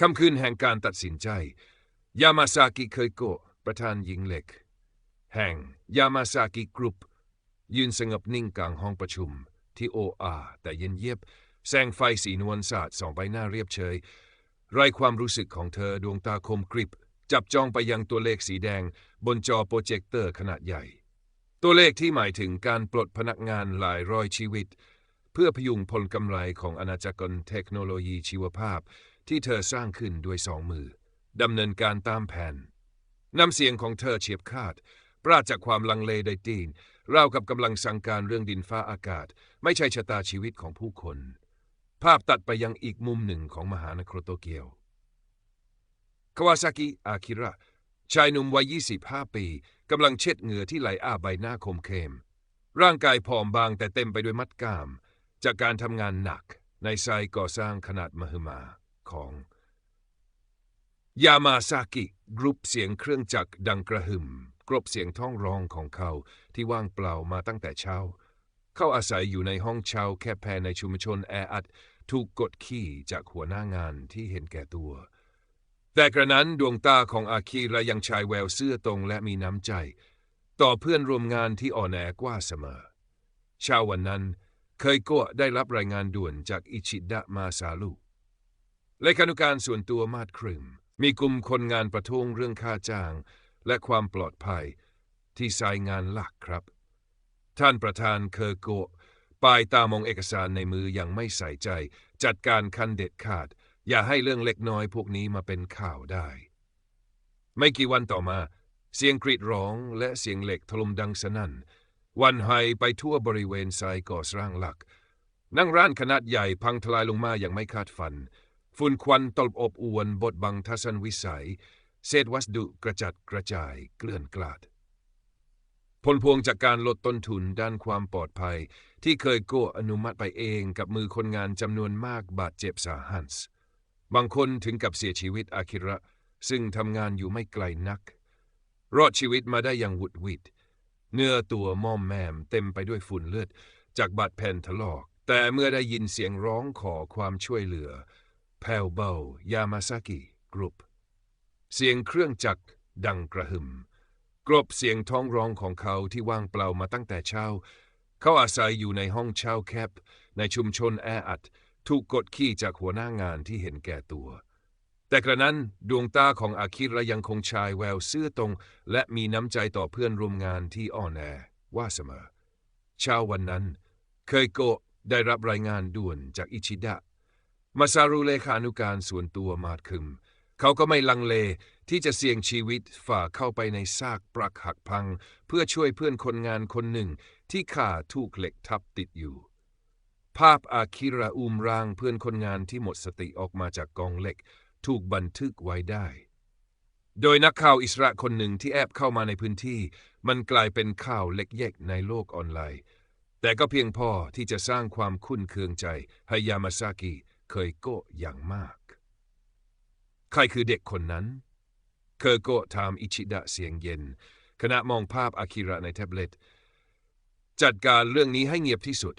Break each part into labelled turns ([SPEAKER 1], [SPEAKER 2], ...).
[SPEAKER 1] คำคืนแห่งการตัดสินใจ ยามาซากิเคยโกะประธานหญิงเหล็ก แห่งยามาซากิกรุ๊ปยืนสงบนิ่งกลางห้องประชุม ที่โออาแต่เย็นเยียบ แสงไฟสีนวลสาดส่องใบหน้าเรียบเฉยไรความรู้สึกของเธอดวงตาคมกริบ จับจ้องไปยังตัวเลขสีแดง บนจอโปรเจคเตอร์ขนาดใหญ่ ตัวเลขที่หมายถึงการปลดพนักงานหลายร้อยชีวิต เพื่อพยุงผลกำไรของอาณาจักรเทคโนโลยีชีวภาพ ที่เธอสร้างขึ้นด้วยสองมือดำเนินการตามแผนน้ำเสียงของเธอเฉียบขาด ปราศจากความลังเลใดตีนราวกับกำลังสั่งการเรื่องดินฟ้าอากาศ ไม่ใช่ชะตาชีวิตของผู้คน ภาพตัดไปยังอีกมุมหนึ่งของมหานครโตเกียวคาวาซากิอาคิระชายหนุ่มวัย 25 ปีกำลังเช็ดเหงื่อที่ไหลอาใบหน้าคมเข้มร่างกายผอมบางแต่เต็มไปด้วยมัดกล้าม จากการทำงานหนักในไซต์ก่อสร้างขนาดมหึมา ของ ยามาซากิกรุ๊ปเสียงเครื่องจักรดังกระหึ่ม กรบเสียงท้องร้องของเขาที่ว่างเปล่ามาตั้งแต่เช้า เขาอาศัยอยู่ในห้องเช่าแคบแพในชุมชนแออัด ถูกกดขี่จากหัวหน้างานที่เห็นแก่ตัว แต่กระนั้นดวงตาของอาคีระยังชายแววเสื้อตรงและมีน้ำใจ ต่อเพื่อนร่วมงานที่อ่อนแอกว่าเสมอเช้าวันนั้นเคยโกะได้รับรายงานด่วนจากอิชิดะมาซาลุ เลขานุการส่วนตัวมาดครึมมีกลุ่มคนงานประท้วงเรื่องค่าจ้าง และความปลอดภัย ที่สายงานหลักครับ ท่านประธานเคอร์โกะปลายตามองเอกสารในมืออย่างไม่ใส่ใจ จัดการคันเด็ดขาด อย่าให้เรื่องเล็กน้อยพวกนี้มาเป็นข่าวได้ ไม่กี่วันต่อมา เสียงกรีดร้องและเสียงเหล็กถล่มดังสนั่น วันไฮไปทั่วบริเวณไซต์ก่อสร้างหลัก นั่งร้านขนาดใหญ่พังทลายลงมาอย่างไม่คาดฝัน ฝุ่นควันตลบอบอวนบดบังทัศนวิสัย เศษวัสดุกระจัดกระจายเกลื่อนกลาด ผลพวงจากการลดต้นทุนด้านความปลอดภัย ที่เคยโก้อนุมัติไปเองกับมือคนงานจำนวนมากบาดเจ็บสาหัสบางคนถึงกับเสียชีวิตอาคิระ ซึ่งทำงานอยู่ไม่ไกลนัก รอดชีวิตมาได้อย่างหวุดหวิดเนื้อตัวม่อมแมมเต็มไปด้วยฝุ่นเลือด จากบาดแผ่นถลอก แต่เมื่อได้ยินเสียงร้องขอความช่วยเหลือ แผ่วเบายามาซากิกรุ๊ปเสียงเครื่องจักรดังกระหึ่มกรบเสียงท้องร้องของเขาที่ว่างเปล่ามาตั้งแต่เช้า เขาอาศัยอยู่ในห้องเช่าแคบ ในชุมชนแออัด ถูกกดขี่จากหัวหน้างานที่เห็นแก่ตัว แต่กระนั้นดวงตาของอาคิระยังคงชายแววเสื้อตรง และมีน้ำใจต่อเพื่อนร่วมงานที่อ่อนแอว่าเสมอ เช้าวันนั้น เคยโกะได้รับรายงานด่วนจากอิชิดะ มาซารุเลขานุการส่วนตัวมาดคึม เขาก็ไม่ลังเลที่จะเสี่ยงชีวิตฝ่าเข้าไปในซากปรักหักพัง เพื่อช่วยเพื่อนคนงานคนหนึ่งที่ขาถูกเหล็กทับติดอยู่ ภาพอาคิระอุมร่างเพื่อนคนงานที่หมดสติออกมาจากกองเหล็ก ถูกบันทึกไว้ได้ โดยนักข่าวอิสระคนหนึ่งที่แอบเข้ามาในพื้นที่ มันกลายเป็นข่าวเล็กแยกในโลกออนไลน์ แต่ก็เพียงพอที่จะสร้างความคุ้นเคืองใจให้ยามาซากิ เคยโกะอย่างมาก ใครคือเด็กคนนั้น เคอโกะถามอิชิดะเสียงเย็น ขณะมองภาพอาคิระในแท็บเล็ต จัดการเรื่องนี้ให้เงียบที่สุด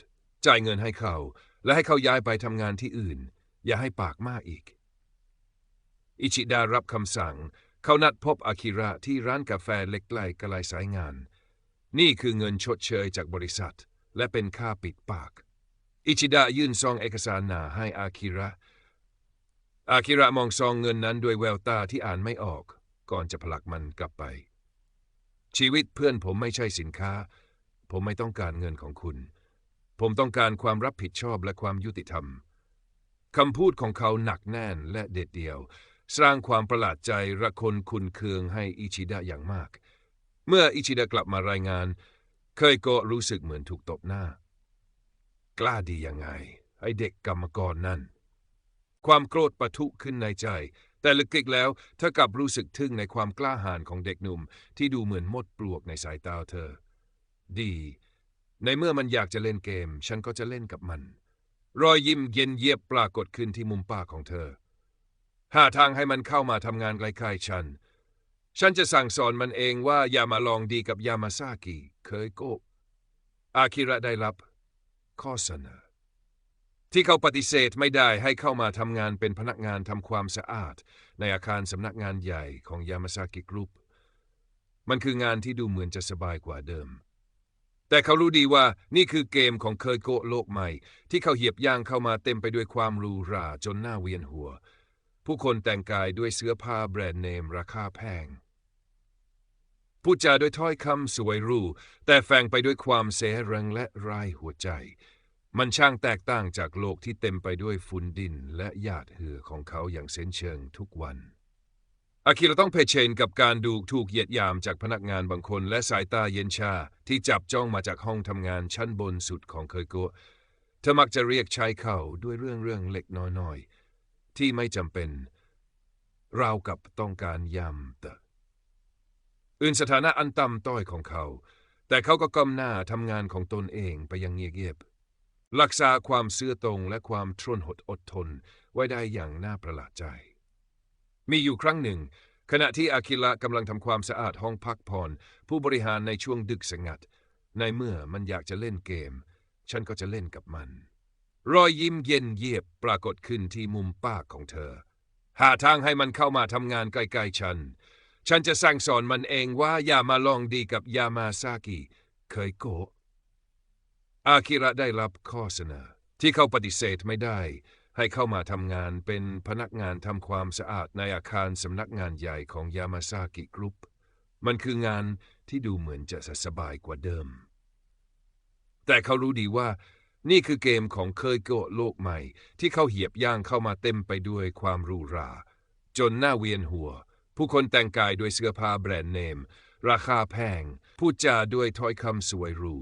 [SPEAKER 1] จ่ายเงินให้เขา และให้เขาย้ายไปทำงานที่อื่น อย่าให้ปากมากอีก อิชิดะรับคำสั่ง เขานัดพบอาคิระที่ร้านกาแฟเล็กใกล้กลายสายงาน นี่คือเงินชดเชยจากบริษัท และเป็นค่าปิดปาก อิชิดะยื่นซองเอกสารหนาให้อาคิระ อาคิระมองซองเงินนั้นด้วยแววตาที่อ่านไม่ออก ก่อนจะผลักมันกลับไป ชีวิตเพื่อนผมไม่ใช่สินค้า ผมไม่ต้องการเงินของคุณ ผมต้องการความรับผิดชอบและความยุติธรรมคำพูดของเขาหนักแน่นและเด็ดเดี่ยว สร้างความประหลาดใจระคนคุณเคืองให้อิชิดะอย่างมาก เมื่ออิชิดะกลับมารายงาน เคยก็รู้สึกเหมือนถูกตบหน้า กล้าดียังไง ไอเด็กกรรมกรนั่น ความโกรธปะทุขึ้นในใจ แต่ลึกๆแล้วเธอกลับรู้สึกทึ่งในความกล้าหาญของเด็กหนุ่ม ที่ดูเหมือนมดปลวกในสายตาเธอ ดี ในเมื่อมันอยากจะเล่นเกม ฉันก็จะเล่นกับมัน รอยยิ้มเย็นเยียบปรากฏขึ้นที่มุมปากของเธอ หาทางให้มันเข้ามาทำงานใกล้ๆฉัน ฉันจะสั่งสอนมันเองว่าอย่ามาลองดีกับยามาซากิ เคยโกะอาคิระได้รับ ข้อเสนอ ที่เขาปฏิเสธไม่ได้ให้เข้ามาทำงานเป็นพนักงานทำความสะอาด ในอาคารสำนักงานใหญ่ของยามาซากิกรุ๊ปมันคืองานที่ดูเหมือนจะสบายกว่าเดิม แต่เขารู้ดีว่านี่คือเกมของเคยโกโลกใหม่ ที่เขาเหยียบย่างเข้ามาเต็มไปด้วยความรูราจนหน้าเวียนหัว ผู้คนแต่งกายด้วยเสื้อผ้าแบรนด์เนมราคาแพง พูดจาด้วยถ้อยคำสวยรูแต่แฝงไปด้วยความเสแรงและรายหัวใจ มันช่างแตกต่างจากโลกที่เต็มไปด้วยฝุ่นดินและหยาดเหือของเขาอย่างเส้นเชิงทุกวันอาคิระต้องเผชิญกับการดูถูกเหยียดหยามจากพนักงานบางคน และสายตาเย็นชาที่จับจ้องมาจากห้องทำงานชั้นบนสุดของเคยโกะเธอมักจะเรียกใช้เขาด้วยเรื่องเรื่องเล็กน้อยๆที่ไม่จำเป็นราวกับต้องการยำแต่อื่ อื่นสถานะอันต่ำต้อยของเขา แต่เขาก็ก้มหน้าทำงานของตนเองไปอยังเงียบๆรักษาความเสื่อตรงและความทนหดอดทนไว้ได้อย่างน่าประหลาดใจ มีอยู่ครั้งหนึ่ง ขณะที่อาคิระกำลังทำความสะอาดห้องพักผ่อนผู้บริหารในช่วงดึกสงัด ในเมื่อมันอยากจะเล่นเกม ฉันก็จะเล่นกับมัน รอยยิ้มเย็นเยียบปรากฏขึ้นที่มุมปากของเธอ หาทางให้มันเข้ามาทำงานใกล้ๆฉัน ฉันจะสั่งสอนมันเองว่าอย่ามาลองดีกับยามาซากิ เคยโกะอาคิระได้รับข้อเสนอ ที่เขาปฏิเสธไม่ได้ ให้เข้ามาทำงานเป็นพนักงานทำความสะอาดในอาคารสำนักงานใหญ่ของยามาซากิกรุ๊ป มันคืองานที่ดูเหมือนจะสบายกว่าเดิม แต่เขารู้ดีว่า นี่คือเกมของเคยโกะโลกใหม่ ที่เขาเหยียบย่างเข้ามาเต็มไปด้วยความรูรา จนหน้าเวียนหัว ผู้คนแต่งกายด้วยเสื้อผ้าแบรนด์เนม ราคาแพง พูดจาด้วยถ้อยคำสวยหรู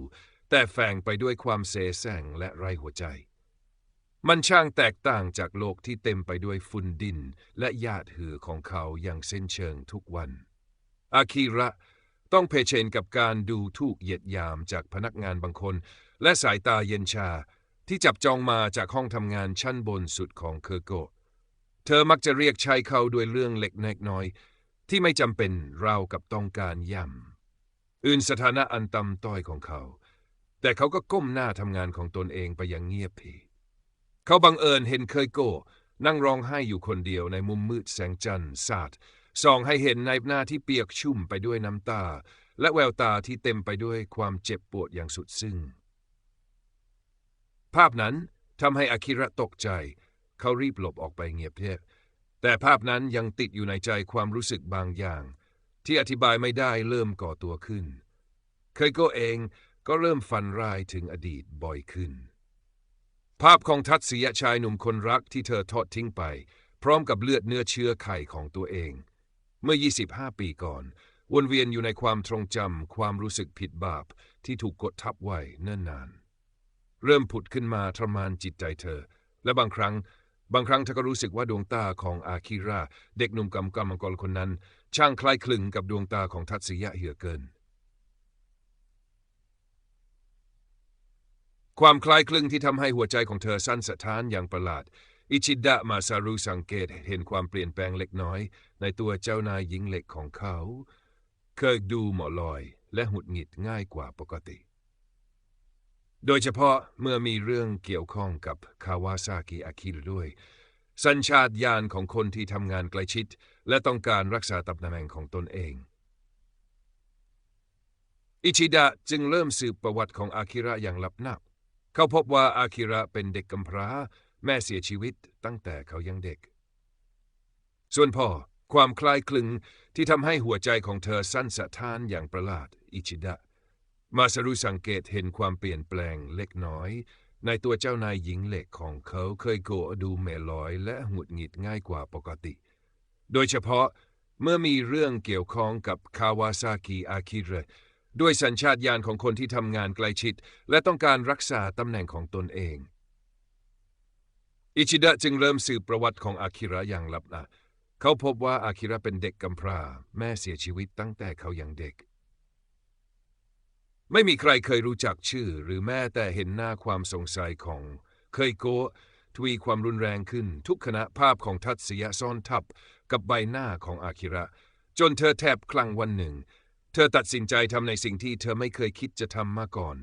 [SPEAKER 1] แต่แฝงไปด้วยความเสแสร้งและไร้หัวใจ มันช่างแตกต่างจากโลกที่เต็มไปด้วยฝุ่นดิน และหยาดเหือของเขาอย่างเส้นเชิงทุกวัน อาคิระต้องเผชิญกับการดูถูกเหยียดยามจากพนักงานบางคน และสายตาเย็นชาที่จับจองมาจากห้องทำงานชั้นบนสุดของเคอร์โกะ เธอมักจะเรียกใช้เขาด้วยเรื่องเล็กน้อย ที่ไม่จำเป็นเรากับต้องการย่ำอื่นสถานะอันต่ำต้อยของเขา แต่เขาก็ก้มหน้าทำงานของตนเองไปอย่างเงียบผีเขาบังเอิญเห็นเคยโกะนั่งร้องไห้อยู่คนเดียวในมุมมืดแสงจันทร์สาดส่องให้เห็นในหน้าที่เปียกชุ่มไปด้วยน้ำตา และแววตาที่เต็มไปด้วยความเจ็บปวดอย่างสุดซึ้งภาพนั้นทำให้อาคิระตกใจ เขารีบหลบออกไปเงียบเพียบแต่ภาพนั้นยังติดอยู่ในใจความรู้สึกบางอย่าง ที่อธิบายไม่ได้เริ่มก่อตัวขึ้น เคยโกเองก็เริ่มฝันร้ายถึงอดีตบ่อยขึ้น ภาพของทัศยชายหนุ่มคนรักที่เธอทอดทิ้งไป พร้อมกับเลือดเนื้อเชื้อไข่ของตัวเอง เมื่อ 25 ปีก่อนวนเวียนอยู่ในความทรงจำความรู้สึกผิดบาปที่ถูกกดทับไว้เนิ่นนาน เริ่มผุดขึ้นมาทรมานจิตใจเธอ และบางครั้ง บางครั้งเธอก็รู้สึกว่าดวงตาของอาคิระเด็กหนุ่มกำกำมังกรคนนั้น ช่างคล้ายคลึงกับดวงตาของทัศยะเหือเกิน ความคล้ายคลึงที่ทำให้หัวใจของเธอสั้นสะท้านอย่างประหลาด อิชิดะมาซารุสังเกตเห็นความเปลี่ยนแปลงเล็กน้อย ในตัวเจ้านายหญิงเหล็กของเขา เคยดูหมอลอยและหุดหงิดง่ายกว่าปกติ โดยเฉพาะเมื่อมีเรื่องเกี่ยวข้องกับคาวาซากิอาคิระด้วย สัญชาตญาณของคนที่ทำงานใกล้ชิด และต้องการรักษาตำแหน่งของตนเอง อิชิดะจึงเริ่มสืบประวัติของอาคิระอย่างลับนักเขาพบว่าอาคิระเป็นเด็กกำพร้า แม่เสียชีวิตตั้งแต่เขายังเด็ก ส่วนพ่อความคล้ายคลึงที่ทำให้หัวใจของเธอสั้นสะท้านอย่างประหลาดอิชิดะ มาสรุสังเกตเห็นความเปลี่ยนแปลงเล็กน้อย ในตัวเจ้านายหญิงเหล็กของเขาเคยโกะดูเมลอยและหงุดหงิดง่ายกว่าปกติ โดยเฉพาะเมื่อมีเรื่องเกี่ยวข้องกับคาวาซากิอาคิระด้วยสัญชาตญาณของคนที่ทำงานใกล้ชิด และต้องการรักษาตำแหน่งของตนเอง อิชิดะจึงเริ่มสืบประวัติของอาคิระอย่างลับนะเขาพบว่าอาคิระเป็นเด็กกำพร้า แม่เสียชีวิตตั้งแต่เขายังเด็ก ไม่มีใครเคยรู้จักชื่อ หรือแม้แต่เห็นหน้าความสงสัยของ เคยโกะทวีความรุนแรงขึ้น ทุกขณะภาพของทัศยะซ่อนทับกับใบหน้าของอาคิระ จนเธอแทบคลั่งวันหนึ่ง เธอตัดสินใจทำในสิ่งที่เธอไม่เคยคิดจะทำมาก่อน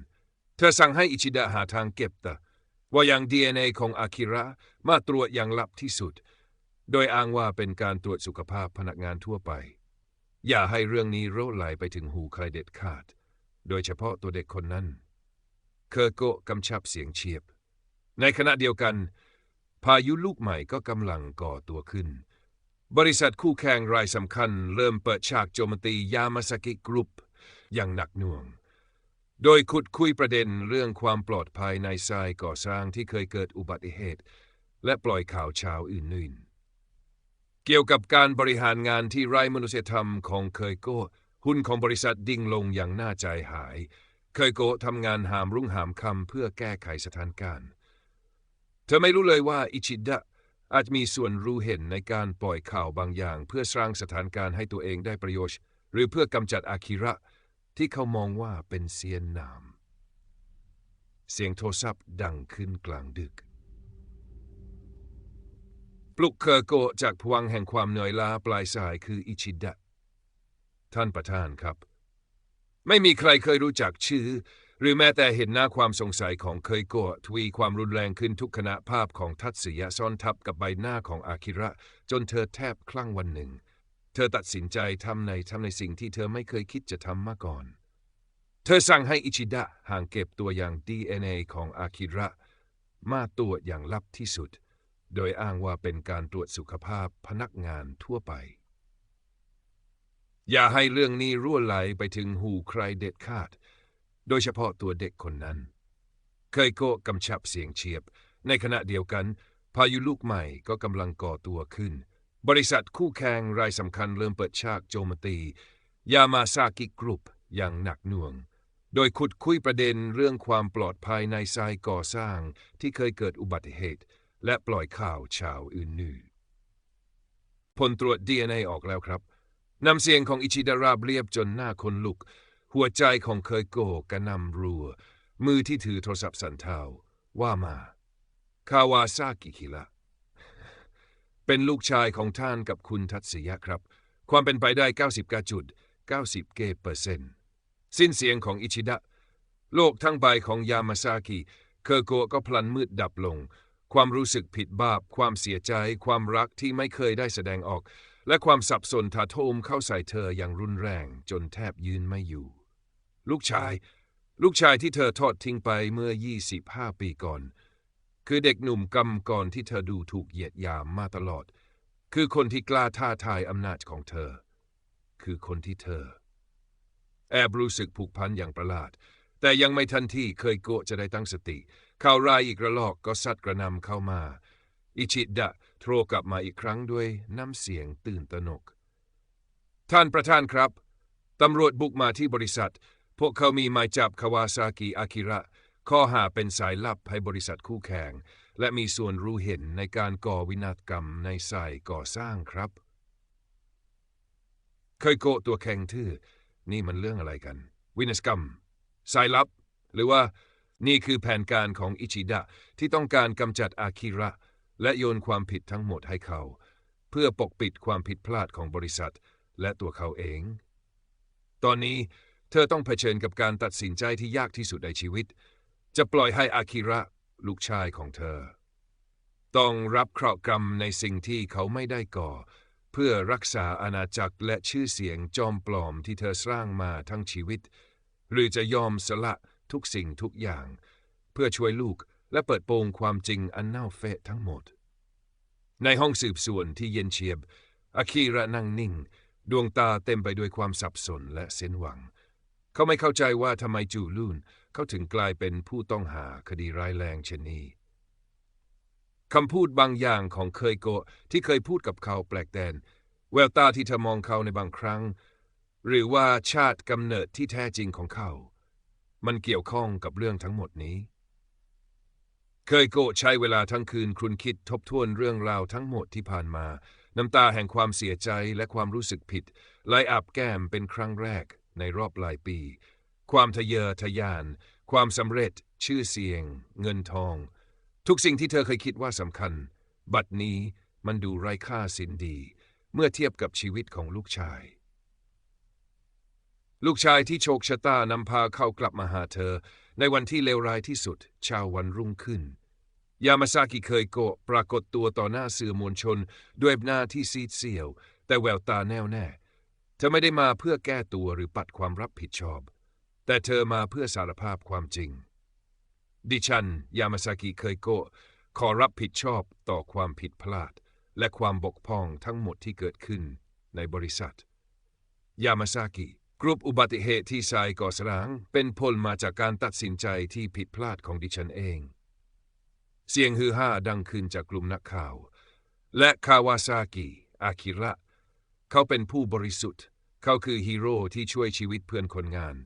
[SPEAKER 1] เธอสั่งให้อิชิดะหาทางเก็บตะว่าอย่าง DNA ของอาคิระมาตรวจอย่างลับที่สุด โดยอ้างว่าเป็นการตรวจสุขภาพพนักงานทั่วไป อย่าให้เรื่องนี้โรไหลไปถึงหูใครเด็ดขาด โดยเฉพาะตัวเด็กคนนั้น เคอร์โกกำชับเสียงเฉียบ ในขณะเดียวกัน พายุลูกใหม่ก็กำลังก่อตัวขึ้น บริษัทคู่แข่งรายสำคัญ เริ่มเปิดฉากโจมตียามาสกิกรุ๊ปอย่างหนักหน่วง โดยขุดคุยประเด็นเรื่องความปลอดภัยในทรายก่อสร้างที่เคยเกิดอุบัติเหตุ และปล่อยข่าวเช้าอื่นๆเกี่ยวกับการบริหารงานที่ไร้มนุษยธรรมของเคยโก้ หุ้นของบริษัทดิ่งลงอย่างน่าใจหาย เคยโกทำงานหามรุ่งหามคำเพื่อแก้ไขสถานการณ์ เธอไม่รู้เลยว่าอิชิดะอาจมีส่วนรู้เห็นในการปล่อยข่าวบางอย่าง เพื่อสร้างสถานการณ์ให้ตัวเองได้ประโยชน์ หรือเพื่อกำจัดอาคิระ ที่เขามองว่าเป็นเซียนนาม เสียงโทรศัพท์ดังขึ้นกลางดึก ปลุกเคอร์โกจากพวังแห่งความเหนื่อยล้าปลายสายคืออิชิดะ ท่านประธานครับ ไม่มีใครเคยรู้จักชื่อ หรือแม้แต่เห็นหน้าความสงสัยของเคยโกะทวีความรุนแรงขึ้นทุกขณะภาพของทัตสยะซ่อนทับกับใบหน้าของอาคิระ จนเธอแทบคลั่งวันหนึ่ง เธอตัดสินใจทำในทำในสิ่งที่เธอไม่เคยคิดจะทำมาก่อน เธอสั่งให้อิชิดะห่างเก็บตัวอย่าง DNA ของอาคิระ มาตรวจอย่างลับที่สุด โดยอ้างว่าเป็นการตรวจสุขภาพพนักงานทั่วไป อย่าให้เรื่องนี้รั่วไหลไปถึงหูใครเด็ดขาด โดยเฉพาะตัวเด็กคนนั้น เคยโกะกำชับเสียงเฉียบ ในขณะเดียวกัน พายุลูกใหม่ก็กำลังก่อตัวขึ้น บริษัทคู่แข่งรายสำคัญเริ่มเปิดฉากโจมตี ยามาซากิกรุ๊ปอย่างหนักหน่วง โดยขุดคุยประเด็นเรื่องความปลอดภัยในทรายก่อสร้างที่เคยเกิดอุบัติเหตุ และปล่อยข่าวชาวอื่นนื่ผลตรวจ DNA ออกแล้วครับ น้ำเสียงของอิชิดาราบเรียบจนหน้าคนลุก หัวใจของเคยโกกระนำรัว มือที่ถือโทรศัพท์สันเทาว่ามา คาวาซากิคิระเป็นลูกชายของท่านกับคุณทัตสึยะครับ ความเป็นไปได้ 90จุด 90 เกเปอร์เซ็นต์สิ้นเสียงของอิชิดะ โลกทั้งใบของยามาซากิ เคอร์โกะก็พลันมืดดับลง ความรู้สึกผิดบาป ความเสียใจ ความรักที่ไม่เคยได้แสดงออก และความสับสนถาโถมเข้าใส่เธออย่างรุนแรงจนแทบยืนไม่อยู่ ลูกชาย ลูกชายที่เธอทอดทิ้งไปเมื่อ 25 ปีก่อน คือเด็กหนุ่มกำก่อนที่เธอดูถูกเหยียดหยามมาตลอด คือคนที่กล้าท้าทายอำนาจของเธอ คือคนที่เธอ แอบรู้สึกผูกพันอย่างประหลาด แต่ยังไม่ทันที่เคยโกะจะได้ตั้งสติ ข่าวร้ายอีกระลอกก็ซัดกระนำเข้ามา อิชิดะ โทรกลับมาอีกครั้งด้วยน้ำเสียงตื่นตระหนก ท่านประธานครับ ตำรวจบุกมาที่บริษัท พวกเขามีหมายจับคาวาซากิอากิระ ข้อหาเป็นสายลับให้บริษัทคู่แข่ง และมีส่วนรู้เห็นในการก่อวินาศกรรมในสายก่อสร้างครับ เคยโกตัวแข็งทื่อ นี่มันเรื่องอะไรกัน วินาศกรรม สายลับ หรือว่า นี่คือแผนการของอิชิดะที่ต้องการกำจัดอาคิระ และโยนความผิดทั้งหมดให้เขา เพื่อปกปิดความผิดพลาดของบริษัทและตัวเขาเอง ตอนนี้เธอต้องเผชิญกับการตัดสินใจที่ยากที่สุดในชีวิต จะปล่อยให้อาคิระลูกชายของเธอ ต้องรับเคราะห์กรรมในสิ่งที่เขาไม่ได้ก่อ เพื่อรักษาอาณาจักรและชื่อเสียงจอมปลอมที่เธอสร้างมาทั้งชีวิต หรือจะยอมสละทุกสิ่งทุกอย่าง เพื่อช่วยลูก และเปิดโปงความจริงอันเน่าเฟะทั้งหมด ในห้องสืบสวนที่เย็นเฉียบ อาคีระนั่งนิ่ง ดวงตาเต็มไปด้วยความสับสนและเส้นหวัง เขาไม่เข้าใจว่าทำไมจูลูนเขาถึงกลายเป็นผู้ต้องหาคดีร้ายแรงเช่นนี้คำพูดบางอย่างของเคยโกะที่เคยพูดกับเขาแปลกแดนแววตาที่เธอมองเขาในบางครั้ง หรือว่าชาติกำเนิดที่แท้จริงของเขา มันเกี่ยวข้องกับเรื่องทั้งหมดนี้ เคยโกะใช้เวลาทั้งคืนครุนคิดทบทวนเรื่องราวทั้งหมดที่ผ่านมา น้ำตาแห่งความเสียใจและความรู้สึกผิดไหลอาบแก้มเป็นครั้งแรกในรอบหลายปี ความทะเยอทะยาน ความสำเร็จ ชื่อเสียง เงินทอง ทุกสิ่งที่เธอเคยคิดว่าสำคัญ บัดนี้มันดูไร้ค่าสินดี เมื่อเทียบกับชีวิตของลูกชาย ลูกชายที่โชคชะตานำพาเขากลับมาหาเธอ ในวันที่เลวร้ายที่สุดเช้าวันรุ่งขึ้น ยามาซากิเคยโกะปรากฏตัวต่อหน้าสื่อมวลชน ด้วยหน้าที่ซีดเซียว แต่แววตาแน่วแน่เธอไม่ได้มาเพื่อแก้ตัวหรือปัดความรับผิดชอบ แต่เธอมาเพื่อสารภาพความจริง ดิฉัน ยามาซากิเคยโกะขอรับผิดชอบต่อความผิดพลาด และความบกพร่องทั้งหมดที่เกิดขึ้นในบริษัท ยามาซากิกรุ๊ปอุบัติเหตุที่ทรายก่อสร้าง เป็นผลมาจากการตัดสินใจที่ผิดพลาดของดิฉันเอง เสียงฮือฮาดังขึ้นจากกลุ่มนักข่าว และคาวาซากิอากิระ เขาเป็นผู้บริสุทธิ์ เขาคือฮีโร่ที่ช่วยชีวิตเพื่อนคนงาน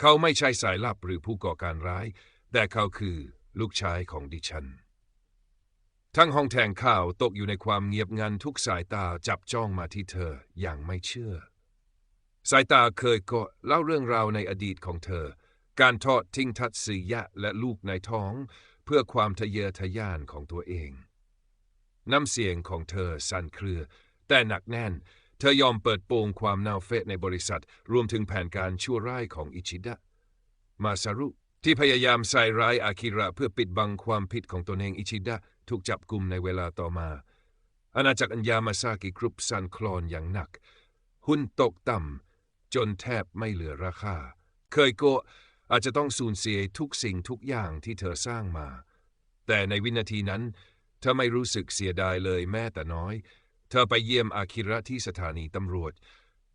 [SPEAKER 1] เขาไม่ใช่สายลับหรือผู้ก่อการร้าย แต่เขาคือลูกชายของดิฉัน ทั้งห้องแถงข่าวตกอยู่ในความเงียบงันทุกสายตาจับจ้องมาที่เธออย่างไม่เชื่อ สายตาเคยก็เล่าเรื่องราวในอดีตของเธอ การทอดทิ้งทัศสียะและลูกในท้อง เพื่อความทะเยอทะยานของตัวเอง น้ำเสียงของเธอสั่นเครือ แต่หนักแน่น เธอยอมเปิดโปงความน่าเฟะในบริษัท รวมถึงแผนการชั่วร้ายของอิชิดะ มาซารุ ที่พยายามใส่ร้ายอากิระเพื่อปิดบังความผิดของตนเองอิชิดะถูกจับกลุ่มในเวลาต่อมา อาณาจักรอัญญามาซากิกรุ๊ปสั่นคลอนอย่างหนัก หุ้นตกต่ำจนแทบไม่เหลือราคา เคยโกะ อาจจะต้องสูญเสียทุกสิ่งทุกอย่างที่เธอสร้างมา แต่ในวินาทีนั้น เธอไม่รู้สึกเสียดายเลยแม้แต่น้อย เธอไปเยี่ยมอาคิระที่สถานีตำรวจ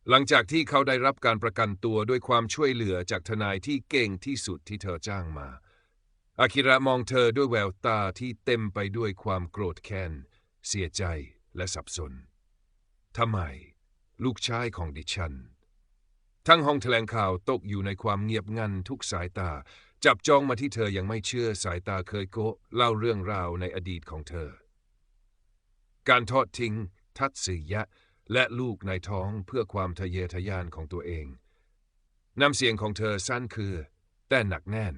[SPEAKER 1] หลังจากที่เขาได้รับการประกันตัวด้วยความช่วยเหลือจากทนายที่เก่งที่สุดที่เธอจ้างมา อาคิระมองเธอด้วยแววตาที่เต็มไปด้วยความโกรธแค้น เสียใจและสับสนทำไม ลูกชายของดิฉัน ทั้งห้องแถลงข่าวตกอยู่ในความเงียบงันทุกสายตา จับจ้องมาที่เธอยังไม่เชื่อสายตาเคยโกะเล่าเรื่องราวในอดีตของเธอ การทอดทิ้ง ทัตสึยะ และลูกในท้องเพื่อความทะเยอทะยานของตัวเองน้ำเสียงของเธอสั้นคือ แต่หนักแน่น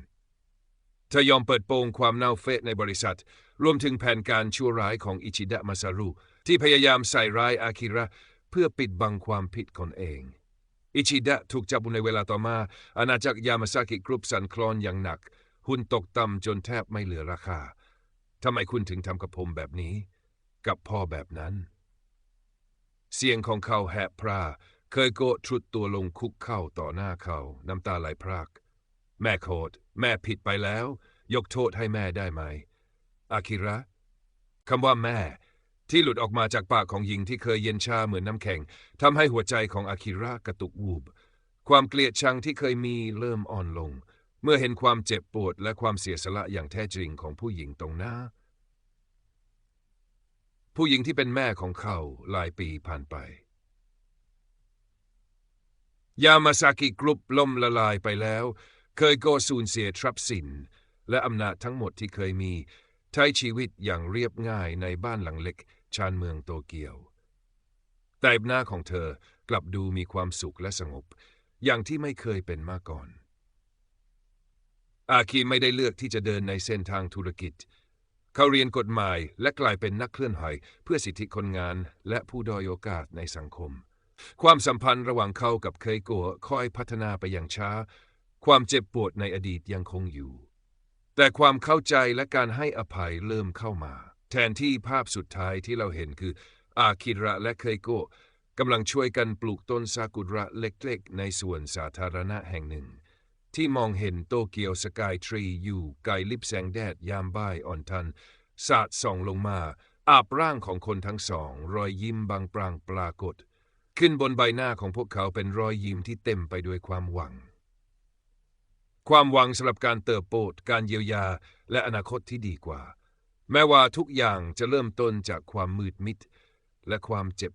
[SPEAKER 1] เธอยอมเปิดโปงความเน่าเฟะในบริษัท รวมถึงแผนการชั่วร้ายของอิชิดะมาซารุที่พยายามใส่ร้ายอากิระ เพื่อปิดบังความผิดคนเอง อิชิดะถูกจับในเวลาต่อมา อาณาจักรยามาซากิกรุ๊ปสั่นคลอนอย่างหนัก หุ้นตกต่ำจนแทบไม่เหลือราคาทำไมคุณถึงทำกับผมแบบนี้ กับพ่อแบบนั้น เสียงของเขาแหบพร่าเคยโกะทรุดตัวลงคุกเข้าต่อหน้าเขาน้ำตาไหลพราก แม่โคดแม่ผิดไปแล้ว ยกโทษให้แม่ได้ไหม อากิระคำว่าแม่ ที่หลุดออกมาจากปากของหญิงที่เคยเย็นชาเหมือนน้ำแข็งทำให้หัวใจของอากิระกระตุกวูบ ความเกลียดชังที่เคยมีเริ่มอ่อนลง เมื่อเห็นความเจ็บปวดและความเสียสละอย่างแท้จริงของผู้หญิงตรงหน้า ผู้หญิงที่เป็นแม่ของเขาหลายปีผ่านไป ยามาซากิกรุ๊ปล่มละลายไปแล้ว เคยโกสูญเสียทรัพย์สิน และอำนาจทั้งหมดที่เคยมี ใช้ชีวิตอย่างเรียบง่ายในบ้านหลังเล็ก ชานเมืองโตเกียว แต่หน้าของเธอกลับดูมีความสุขและสงบ อย่างที่ไม่เคยเป็นมาก่อน อาคีไม่ได้เลือกที่จะเดินในเส้นทางธุรกิจ เขาเรียนกฎหมายและกลายเป็นนักเคลื่อนไหวเพื่อสิทธิคนงานและผู้ด้อยโอกาสในสังคม ความสัมพันธ์ระหว่างเขากับเคยโกะค่อยพัฒนาไปอย่างช้า ความเจ็บปวดในอดีตยังคงอยู่ แต่ความเข้าใจและการให้อภัยเริ่มเข้ามา ทนที่ภาพสุดท้ายที่เราเห็นคือ อาคิระและเคยโกะกำลังช่วยกันปลูกต้นซากุระเล็กๆ ในสวนสาธารณะแห่งหนึ่ง ที่มองเห็นโตเกียวสกายทรีอยู่ไกลลิบแสงแดดยามบ่ายอ่อนทัน สาดส่องลงมา อาบร่างของคนทั้งสอง รอยยิ้มบางปรางปรากฏ ขึ้นบนใบหน้าของพวกเขาเป็นรอยยิ้มที่เต็มไปด้วยความหวัง ความหวังสำหรับการเติบโตการเยียวยาและอนาคตที่ดีกว่า แม้ว่าทุกอย่างจะเริ่มต้นจากความมืดมิดและความเจ็บ